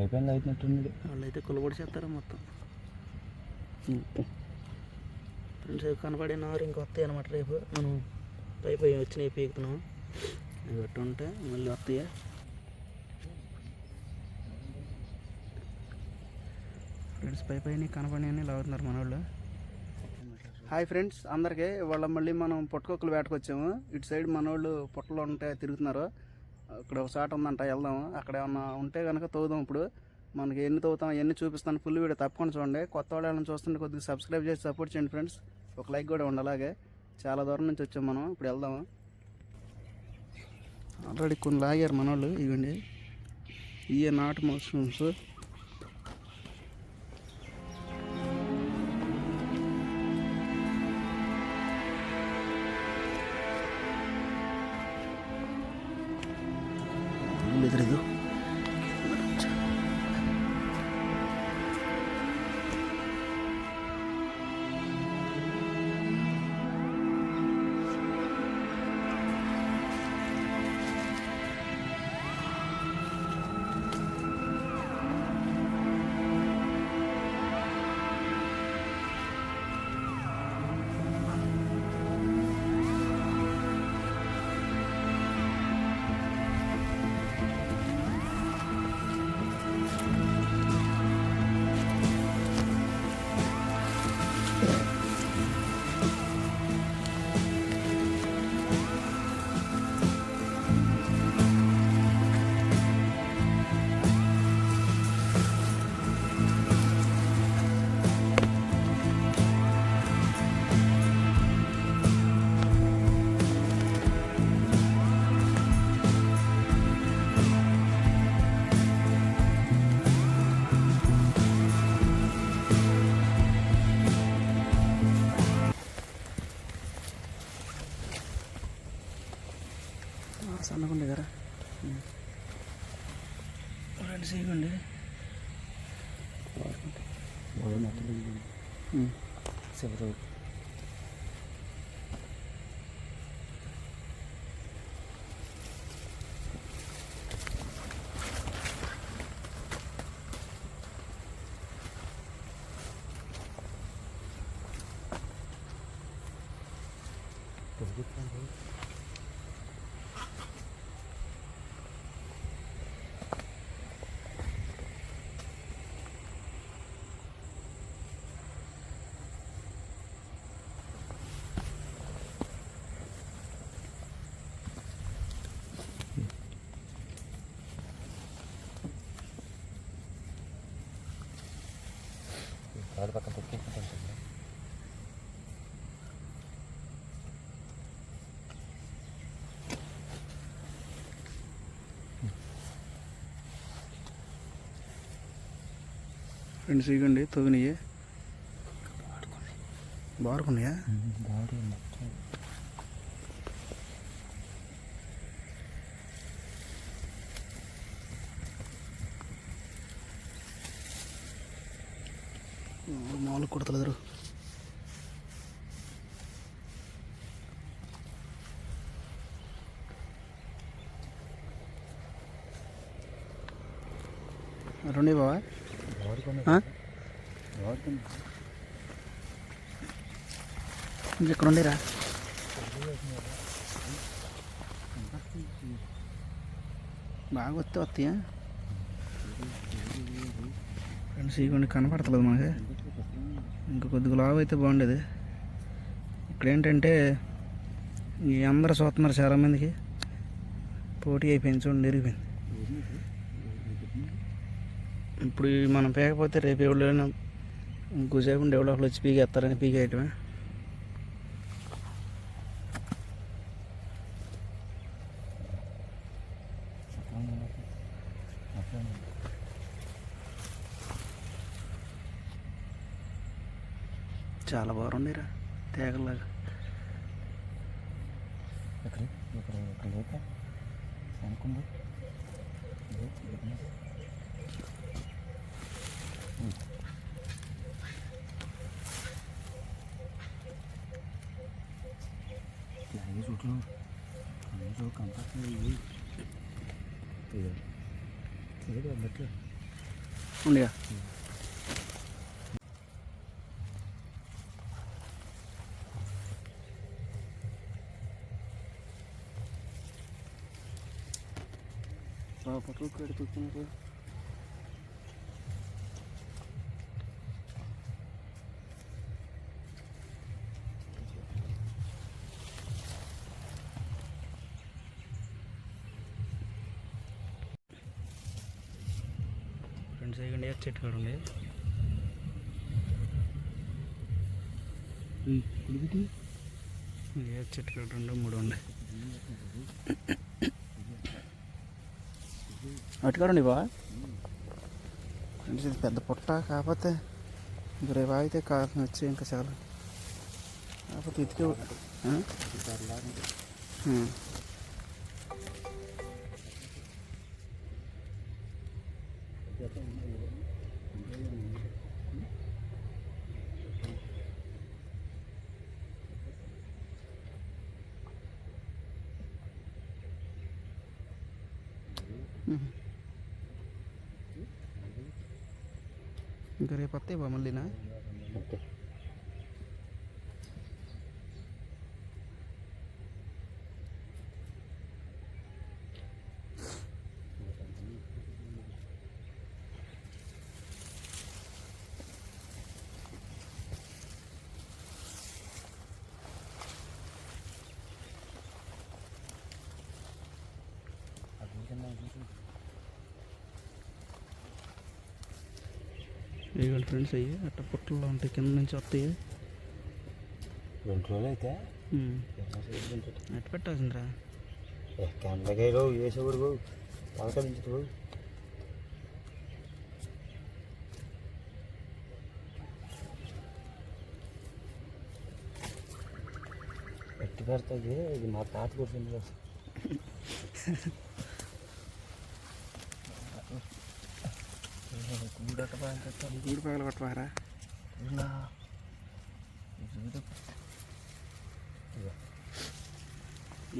అయిపోయింది అవుతున్నట్టుంది వాళ్ళు అయితే కొలబడి చేస్తారు మొత్తం. ఫ్రెండ్స్ అవి కనపడిన వారు ఇంక వస్తాయి అనమాట రేపు. మనం పై పై వచ్చినాయి పీకుతున్నాం. అవి పెట్టి ఉంటే మళ్ళీ వస్తాయా? ఫ్రెండ్స్ పై పైన కనపడినవి లాగుతున్నారు మన వాళ్ళు హాయ్ ఫ్రెండ్స్ అందరికీ. వాళ్ళ మళ్ళీ మనం పుట్టకొక్కలు వేటకొచ్చాము. ఇటు సైడ్ మన వాళ్ళు పుట్టలో ఉంటే తిరుగుతున్నారు. ఇక్కడ ఒక చాట ఉందంట వెళ్దాం. అక్కడ ఏమన్నా ఉంటే కనుక తవ్వుదాం ఇప్పుడు. మనకి ఎన్ని తవ్వుతాం ఎన్ని చూపిస్తాను ఫుల్ వీడియో తప్పకుండా చూడండి. కొత్త వాళ్ళు ఏమైనా చూస్తుంటే కొద్దిగా సబ్స్క్రైబ్ చేసి సపోర్ట్ చేయండి ఫ్రెండ్స్ ఒక లైక్ కూడా ఉండాలి అలాగే. చాలా దూరం నుంచి వచ్చాం మనం ఇప్పుడు వెళ్దాము ఆల్రెడీ కొన్ని లాగారు మన వాళ్ళు ఇవ్వండి ఇవే నాటు మష్రూమ్స్ రెండు సీగుండి చివరి కాదు పక్కన తొక్కేసుకుంటుంది రెండు సీగండి తొగినయ్యి బారుకున్నాయా? బాడీ మామూలు కొడతలేరు రెండు బావా? ఇంకెక్కడ ఉండేరా బాగా వస్తే వస్తాయా? ఫ్రెండ్స్ కనపడతలేదు మనకి. ఇంకా కొద్దిగా లావు అయితే బాగుండేది. ఇక్కడ ఏంటంటే ఈ అందరూ చూస్తున్నారు చాలామందికి. పోటీ అయిపోయింది చూడండి ఎరిగిపోయింది ఇప్పుడు మనం పీకపోతే రేపు ఎవరైనా ఇంకోసేపు ఉండి వచ్చి పీకేస్తారని పీకేయటమే. చాలా బాగుందిరా తేగలాగా ఇక్కడ ఇక్కడ ఇక్కడ లేక అనుకుందా ഉണ്ടിയാ? പാപ്പൊക്കെ എടുത്ത് വെക്കുന്നത് ఫ్రెండ్స్ ఇవ్వండి ఏ చెట్టు కాడ ఉంది. ఏ చెట్టు కాడ రెండు మూడు ఉంది అటు కాడ ఉండి బా ఫ్రెండ్స్ ఇది పెద్ద పుట్ట కాకపోతే ఇంక రేపు ఆగితే కాలం వచ్చి ఇంకా చాలా. కాకపోతే ఇతికే ఇంకా రేపు వస్తే మళ్ళీనా ఓకే. ఇదిగోండి ఫ్రెండ్స్ అయ్యి అట్ట పుట్టల్లో ఉంటాయి. కింద నుంచి వస్తాయి. రెండు రోజులు అయితే. అట్ట పెట్టాల్సిందిరా. కెండకాయలు వేసేవాడు పలకరించడు ఎట్టి పెడుతుంది? ఇది మా తాత కొట్టింది గూడు పగల కొట్టవారా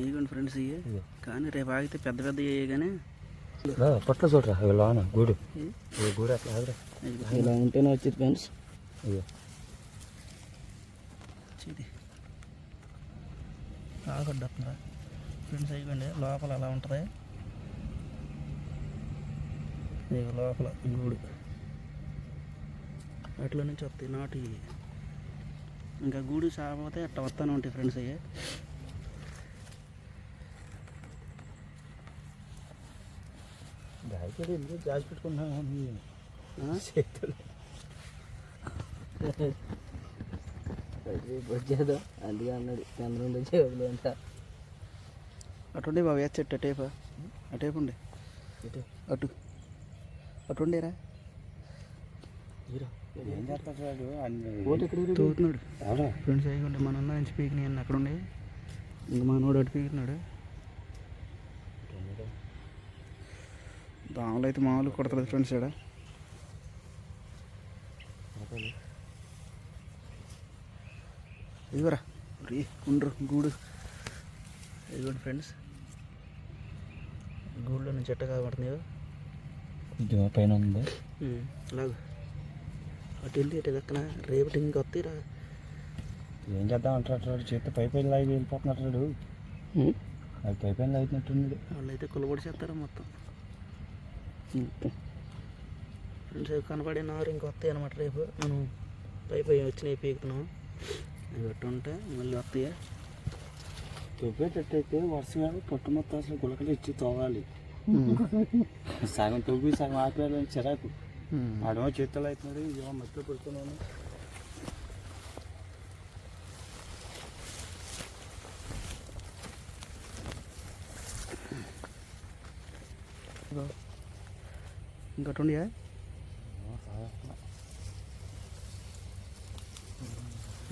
ఇదిగోండి ఫ్రెండ్స్ ఇవి కానీ రేపు ఆగితే పెద్ద పెద్ద కానీ పట్ల చూడరా అవి లోన గూడు. ఈ గూడు అట్లా ఆగురా. ఇలా ఉంటేనే వచ్చింది ఫ్రెండ్స్. ఇదిగో ఇది ఆగొడ్డుతుందా ఫ్రెండ్స్ అయిపోయింది లోపల అలా ఉంటుంది. లోపల గూడు అట్లా నుంచి వస్తాయి నాటి ఇంకా గూడు సాగిపోతే అట్లా వస్తానే ఉంటాయి ఫ్రెండ్స్ అయ్యి? చేతులు. వచ్చేదో అందుకే అన్నాడు చంద్రుండే చేతులు అంట. అటుండే బాబు ఏ చెట్టు అటేపా అటేపు ఉండే. అటు. అటు ఉండేరా ఏం చేస్తాడు అన్ని తోగుతున్నాడు. అవునా ఫ్రెండ్స్ అయ్యి మన అన్న నుంచి అన్న అక్కడ ఉండే. ఇంక మనోడు అటు పీకినాడు. దోమలు అయితే మామూలు కొడతలేదు ఫ్రెండ్స్ ఇక్కడ ఇదిగోరా. రీ ఉండ్రు గూడు. ఇదిగోండి ఫ్రెండ్స్. గూడులో నుంచి చెట్ట కాబడుతుంది ఇది పైన ఉంది. అలాగ. అటు వెళ్ళి ఇటు దక్కన రేపటి ఇంక వస్తాయిరా. ఏం చేద్దాం అంటాడు చేతి పై పైన లాగి వెళ్ళిపోతున్నాడు అది పై పైన లాగినట్టున్నాడు వాళ్ళు అయితే కొలబడి చేస్తారు మొత్తం. ఫ్రెండ్స్ అవి కనపడే నారు ఇంక వస్తాయి అనమాట రేపు. మనం పై పై వచ్చినాయి పీకుతున్నాం. అవి అట్టు ఉంటే మళ్ళీ వస్తాయి. తొవ్వేటట్టయితే వరుసగా పొట్టు మొత్తం అసలు గులకలు ఇచ్చి తోవాలి. సగం తొవ్వి సగం ఆపేయాలని చిరాకు. ఆడేమో చేతులు అవుతున్నాడు ఇదేమో మధ్యలో పడుతున్నాను ఉండియా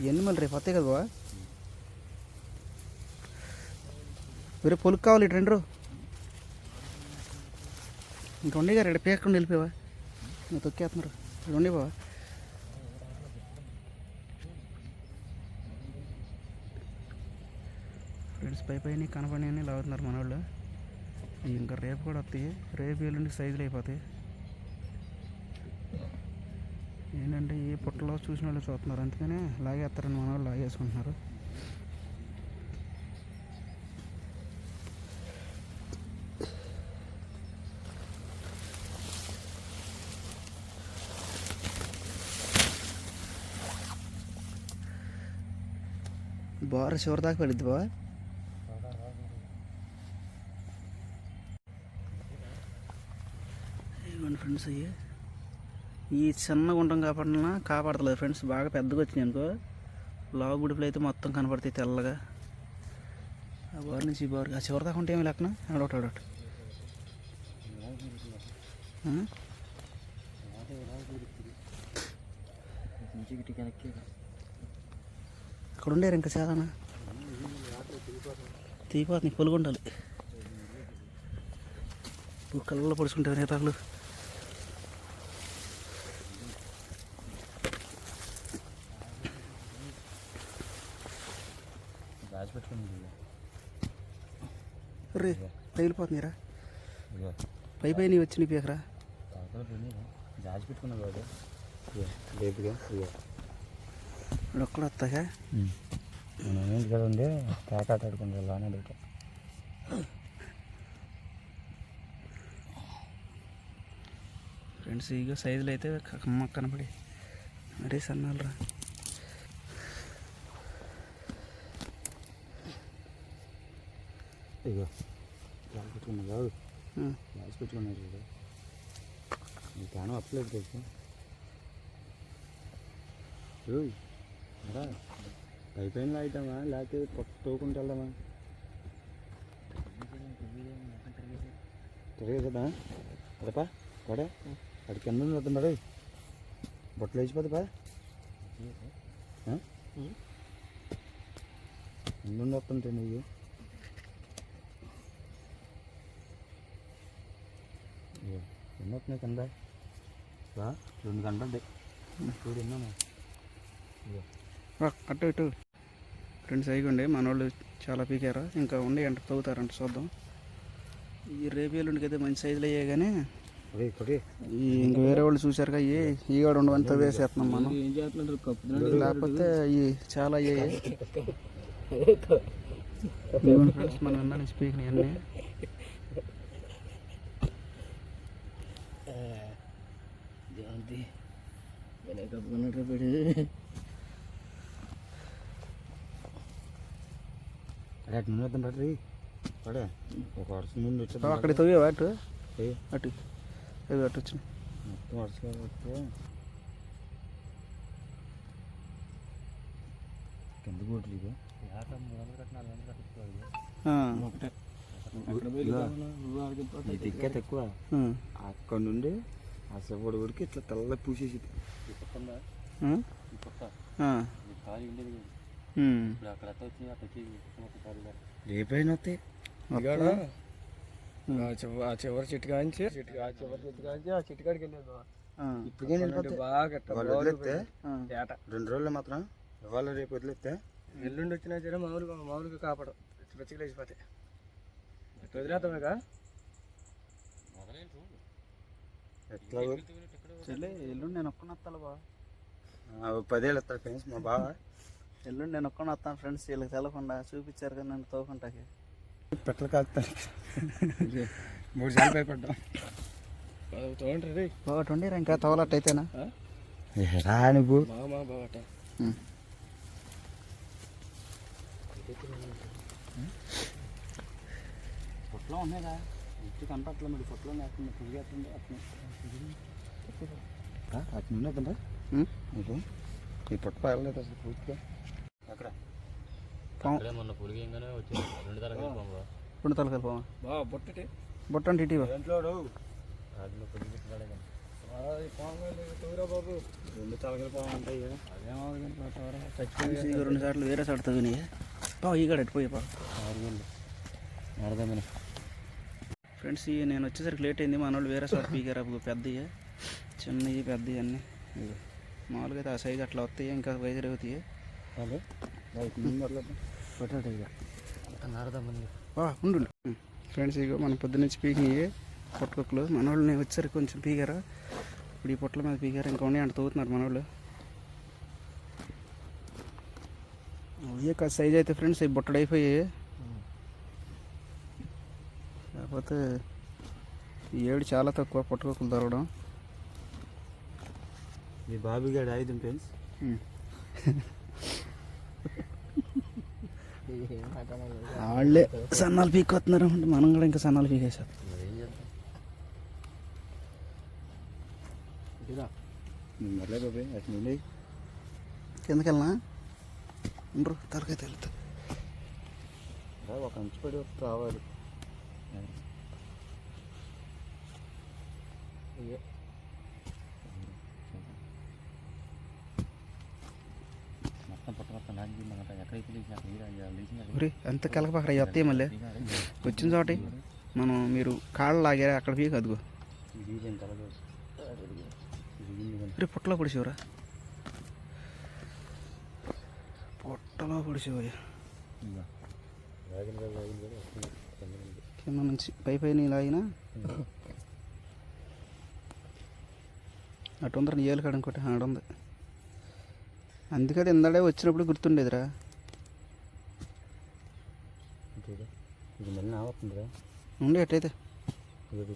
ఇవన్నీ మళ్ళీ రేపు వస్తాయి కదా బావ? వేరే పొలుకు కావాలి ఇటు రెండు. ఇంకా ఉండే గారు ఇక్కడ పేకుండా వెళ్ళిపోయావా? నువ్వు తొక్కేస్తున్నారు. ఇక్కడ ఉండే బావా? ఫ్రెండ్స్ పై పైన కనపడినవి లాగుతున్నారు మన వాళ్ళు ఇంకా రేపు కూడా వస్తాయి. రేపు ఎల్లుండి సైజులు అయిపోతాయి. ఏంటంటే ఏ పుట్టలో చూసిన వాళ్ళు చూస్తున్నారు. అందుకనే లాగేస్తారని మన వాళ్ళు లాగేసుకుంటున్నారు. బార చివరి దాకా పడిద్ది బా ఫ్రెండ్స్ అయ్యి ఈ చిన్నగా ఉంటాం కాబట్టి కాపాడతలేదు ఫ్రెండ్స్ బాగా పెద్దగా వచ్చినాయి అనుకో లావు గుడిపులు అయితే మొత్తం కనపడతాయి తెల్లగా ఆ బారు నుంచి ఈ బారు ఆ చివరి దాకా ఉంటే ఏమి లెక్కన ఆడోటి ఆడోటి ఆ? అక్కడ ఉండేరు ఇంకా చాలా ఉండాలి. కళ్ళలో పడుచుకుంటారు పెట్టుకుని రే తగిలిపోతుందిరా పై పై నీ వచ్చి నీ పీకరా. తాతలు పోయినాయి దాచి పెట్టుకున్నావు ఇక్కడ వస్తాగా మనం ఏంటి కదా ఉండే కాక ఆట ఆడుకుంటే అడుగుతా ఫ్రెండ్స్ ఇక సైజులు అయితే కమ్మ కనపడి మరీ సన్నాలరా ఇదిగో రాసి పెట్టుకున్నావు కాదు రాసి పెట్టుకున్నావు చూడు ప్రాణం అప్పలేదు తెలుసు రా పైపైన లాగుతామా లేకపోతే పక్క తోకుంటూ వెళ్దామా? తిరగదా కదా అదపా పడే? అడి కింద వద్దాం బొట్టలు వేసిపోతే పా ముందు వస్తుంటే నువ్వు ఎన్ని వస్తున్నాయి కింద రెండు గంటలు చూడు ఎన్నో ఇదిగో. అటు ఇటు. ఫ్రెండ్స్ అయిపోండి మన వాళ్ళు చాలా పీకారు. ఇంకా ఉండి ఎంత తవ్వుతారంట చూద్దాం. ఈ రేపు ఎల్లుండికి అయితే మంచి సైజులు అయ్యాయి కానీ ఈ ఇంక వేరే వాళ్ళు చూసారుగా అయ్యి ఈ కూడా ఉండవని తవ్వేసేస్తున్నాం మనం. ఏం లేకపోతే ఈ చాలా అయ్యాయి. ఫ్రెండ్స్ మన అన్న జయంతి పడరి పడే. ఒక వరుస నుండి వచ్చి అక్కడ తవ్వేవా అటు? అటు. అవి అటు మొత్తం వరుసగా వస్తే కింద కూతురు ఇది దిక్కే తక్కువ అక్కడ నుండి ఆ శివుడు ఇట్లా తెల్ల పూసేసి పక్కన ఇప్పుడు రేపైనా వస్తాయి వస్తా? ఆ చివరి చెట్టు కాంచి చెట్టు ఆ చివరి చెట్టు కాంచి ఆ చెట్టు కాడికి వెళ్ళేది వెళ్ళిపోతాయి బాగా వదిలేస్తే రెండు రోజులు మాత్రం ఇవాళ రేపు వదిలేస్తే ఎల్లుండి వచ్చినా సరే మామూలుగా మామూలుగా కాపాడు పచ్చిగా లేచిపోతాయి వదిలేస్తామేగా ఎట్లా చెల్లి ఎల్లుండి నేను ఒక్కన వస్తాను బా పదేళ్ళు వస్తాడు ఫ్రెండ్స్ మా బావ ఎల్లుండి నేను ఒక్కన వస్తాను ఫ్రెండ్స్ వీళ్ళకి తెలకుండా చూపించారు కదా నన్ను తోకుంటాకి. పెట్టలు కాస్తాను మూడు సార్లు భయపడ్డాం. చూడండి రే ఒకటి ఉండి ఇంకా తవలట్టు అయితేనా? రా నువ్వు? పొట్లో ఉన్నాయిరా. ఇంటి కనపట్ల మరి పొట్లో వేస్తుంది తిరిగేస్తుంది అట్లా నీకు ఈ పొట్ట పగలలేదు అసలు పూర్తిగా. రెండు తరగతి పొంగు రెండు తలకాయలు పాము? బా బొట్టటి. బొట్ట అంటే ఇటీవా? రెండు తలగలు బాగుంటాయి అదేమో ఇక రెండు సార్లు వేరే సార్ తగినాయి పావు ఈ గడ పోయి అర్థమని ఫ్రెండ్స్ ఇవి నేను వచ్చేసరికి లేట్ అయింది. మన వాళ్ళు వేరే చోట పీకారు? అప్పుడు పెద్దవి చిన్నవి పెద్దవి అన్నీ. మామూలుగా అయితే ఆ సైజు అట్లా వస్తాయి? ఇంకా వైజర్ అవుతాయి ఉండు. ఫ్రెండ్స్ ఇక మన పొద్దున్నుంచి పీకినాయి పొట్టుకొక్కలు మన వాళ్ళు నేను వచ్చేసరికి కొంచెం పీకారు? ఇప్పుడు ఈ పొట్ల మీద పీకారు? ఇంకా ఉన్నాయి అంటే తవ్వుతున్నారు మన వాళ్ళు అయ్యే కాదు సైజ్ అయితే ఫ్రెండ్స్ ఈ బుట్టడు అయిపోయి కాకపోతే ఈ ఏడు చాలా తక్కువ పుట్టకొక్కలు దొరకడం. ఈ బాబీగాడు ఐదు ఫ్రెండ్స్. వాళ్ళే సన్నాలు పీక్కొస్తున్నారు అంటే మనం కూడా ఇంకా సన్నాలు పీకేసాం కిందకి వెళ్ళనా ఉండరు తలకాయ తెలుతుంది ఒక అంచు పడి రావాలి మొత్తం పుట్ట మొత్తం నాకి మన ఎక్కడైతే లేచి అక్కడ నీరు లేచి ఒరే ఎంత కలపక్కడ వస్తాయి మళ్ళీ. వచ్చిన చోటి మనం మీరు కాళ్ళు లాగారా? అక్కడ పీక అదిగో. రే పుట్టలో పొడిచేవరా? పుట్టలో పొడిచేవయ్యా. కాదు నుంచి పై పై లాగినా అటు ఉందరా నీ ఏలు కాడ ఇంకోటి ఆడ ఉంది అందుకది ఇందాడే వచ్చినప్పుడు గుర్తుండేదిరా. ఇది మళ్ళీ నావుతుందిరా ఉండే అట్టయితే ఇది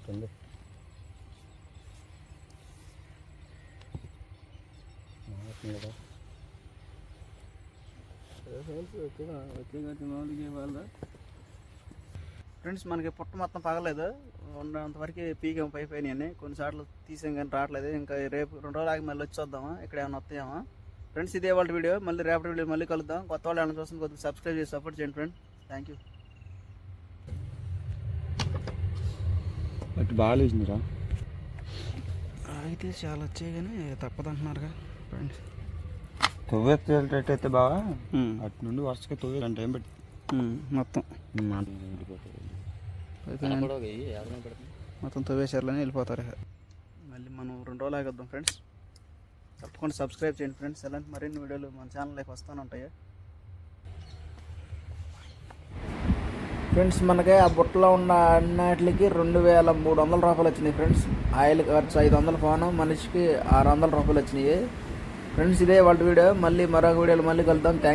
ఫ్రెండ్స్ మనకి పుట్ట మొత్తం పగలేదు ఉన్నంతవరకు పీకాం పై పైన అన్ని. కొన్నిసార్లు తీసాం కానీ రావట్లేదు. ఇంకా రేపు రెండు రోజులు ఆగి మళ్ళీ వచ్చి వద్దామా ఇక్కడ ఏమైనా వస్తాయేమో ఫ్రెండ్స్ ఇదే వాళ్ళ వీడియో. మళ్ళీ రేపటి వీడియో మళ్ళీ కలుద్దాం. కొత్త వాళ్ళు ఏమైనా చూస్తుంది కొద్దిగా సబ్స్క్రైబ్ చేసి సపోర్ట్ చేయండి ఫ్రెండ్ థ్యాంక్ యూ అటు బాగా లేచిందిరా. అయితే చాలా వచ్చాయి కానీ తప్పదంటున్నారుగా ఫ్రెండ్స్ తవ్వేస్తే బాగా అటు నుండి వరుసగా తవ్వే టైం పెట్టి మొత్తం. మొత్తం తవ్వేసారులని వెళ్ళిపోతారు. మళ్ళీ మనం రెండు రోజులు ఆగొద్దాం ఫ్రెండ్స్ తప్పకుండా సబ్స్క్రైబ్ చేయండి ఫ్రెండ్స్. ఎలాంటి మరిన్ని వీడియోలు మన ఛానల్లోకి వస్తూనే ఉంటాయి. ఫ్రెండ్స్ మనకి ఆ బుట్టలో ఉన్న అన్నిటికి రెండు వేల మూడు వందల రూపాయలు వచ్చినాయి ఫ్రెండ్స్. ఆయిల్ ఖర్చు ఐదు వందల ఫోను మనిషికి ఆరు వందల రూపాయలు వచ్చినాయి. ఫ్రెండ్స్ ఇదే వాళ్ళ వీడియో. మళ్ళీ మరొక వీడియోలు మళ్ళీ కలుద్దాం. థ్యాంక్